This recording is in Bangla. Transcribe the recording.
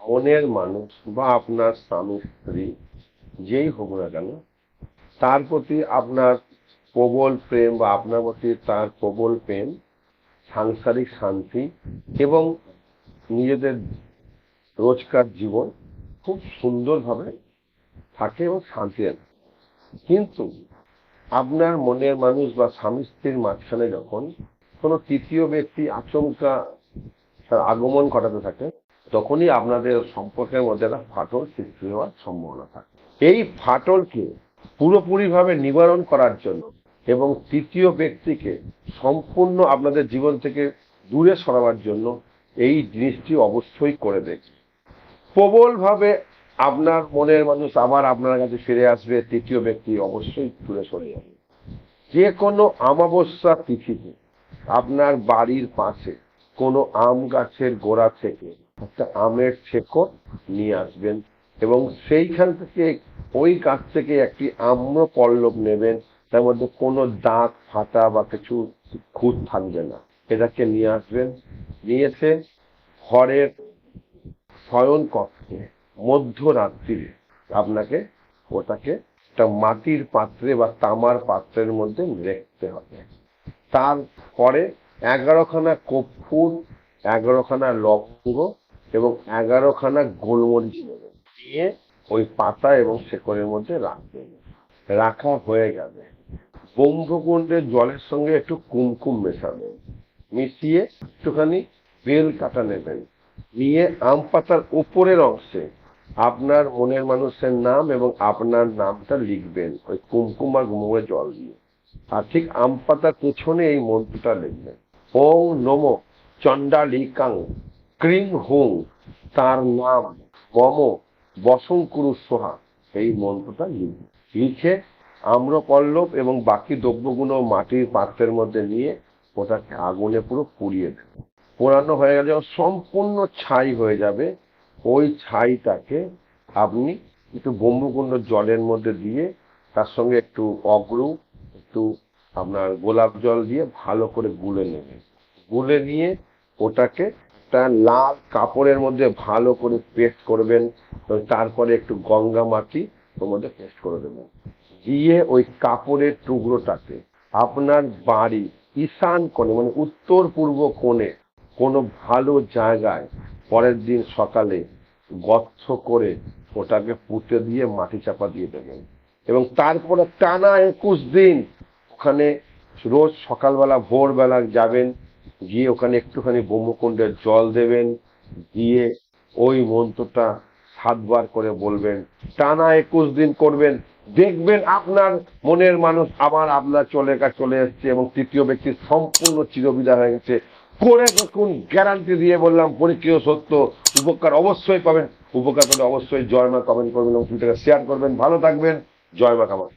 মনের মানুষ বা আপনার স্বামী, স্ত্রী, যেই হোক না কেন, তার প্রতি আপনার প্রবল প্রেম বা আপনার প্রতি তার প্রবল প্রেম, সাংসারিক শান্তি এবং নিজেদের রোজকার জীবন খুব সুন্দরভাবে থাকে এবং শান্তি কিন্তু আপনার মনের মানুষ বা স্বামী স্ত্রীর মাঝখানে যখন কোনো তৃতীয় ব্যক্তি আচমকা তার আগমন ঘটাতে থাকে, তখনই আপনাদের সম্পর্কের মধ্যে একটা ফাটল সৃষ্টি হওয়ার সম্ভাবনা থাকে। এই ফাটলকে পুরোপুরিভাবে নিবারণ করার জন্য এবং তৃতীয় ব্যক্তিকে সম্পূর্ণ আপনাদের জীবন থেকে দূরে সরাবার জন্য এই জিনিসটি অবশ্যই করে দেখবে প্রবলভাবে আপনার মনের মানুষ আবার আপনার কাছে ফিরে আসবে, তৃতীয় ব্যক্তি অবশ্যই দূরে সরে যাবে। যে কোনো অমাবস্যা তিথিতে আপনার বাড়ির পাশে কোনো আম গাছের গোড়া থেকে একটা আমের শেকড় নিয়ে আসবেন এবং সেইখান থেকে ওই গাছ থেকে একটি আম্র পল্লব নেবেন। তার মধ্যে কোনো দাঁত ফাটা বা কিছু খুঁত থাকবে না। এটাকে নিয়ে আসবেন। নিয়ে এসে শয়ন কক্ষে মধ্যরাত্রিরে আপনাকে ওটাকে একটা মাটির পাত্রে বা তামার পাত্রের মধ্যে রাখতে হবে। তারপরে এগারোখানা কর্পূর এগারোখানা লবঙ্গ এবং এগারোখানা গোলমরিচ নেবেন দিয়ে ওই পাতা এবং শেকড়ের মধ্যে রাখবেন রাখা হয়ে গেলে ব্রহ্মকুণ্ডের জলের সঙ্গে একটু কুমকুম মেশাবেন মিশিয়ে একটুখানি বেল কাটা নেবেন। নিয়ে আম পাতার উপরের অংশে আপনার মনের মানুষের নাম এবং আপনার নামটা লিখবেন ওই কুমকুম আর গুমে জল দিয়ে। আর ঠিক আম পাতার পেছনে এই মন্ত্রটা লিখবেন। ওং নম চণ্ডালিকাং ক্রিং হুং তার নাম মম বসঙ্কুরু সোহা এই মন্ত্রটা লিখবেন লিখে আম্রপল্লব এবং বাকি দ্রব্যগুলো মাটির পাত্রের মধ্যে নিয়ে ওটাকে আগুনে পুরো পুড়িয়ে দেবে। পোড়ানো হয়ে গেলে সম্পূর্ণ ছাই হয়ে যাবে। ওই ছাইটাকে আপনি একটু ব্রহ্মকুণ্ড জলের মধ্যে দিয়ে তার সঙ্গে একটু অগ্রু, একটু আপনার গোলাপ জল দিয়ে ভালো করে গুলে নেবেন গুলে নিয়ে ওটাকে একটা লাল কাপড়ের মধ্যে ভালো করে পেস্ট করবেন তারপরে একটু গঙ্গা মাটি ওর মধ্যে পেস্ট করে দেবেন। দিয়ে ওই কাপড়ের টুকরোটাকে আপনার বাড়ি ঈশান কোণে মানে উত্তর পূর্ব কোণে কোনো ভালো জায়গায় পরের দিন সকালে গর্ত করে ওটাকে পুঁতে দিয়ে মাটি চাপা দিয়ে দেবেন। এবং তারপরে টানা একুশ দিন ওখানে রোজ সকালবেলা, ভোরবেলা যাবেন, গিয়ে ওখানে একটুখানি ব্রহ্মকুণ্ডের জল দেবেন দিয়ে ওই মন্ত্রটা সাতবার করে বলবেন। টানা একুশ দিন করবেন। দেখবেন আপনার মনের মানুষ আবার আপনার চলে চলে এসছে এবং তৃতীয় ব্যক্তি সম্পূর্ণ চিরবিদায় হয়ে গেছে। করে দেখুন গ্যারান্টি দিয়ে বললাম, পরীক্ষিত সত্য, উপকার অবশ্যই পাবেন। উপকার পেলে অবশ্যই জয় মা কমেন্ট করবেন এবং টুইটারে শেয়ার করবেন। ভালো থাকবেন। জয় মা কামার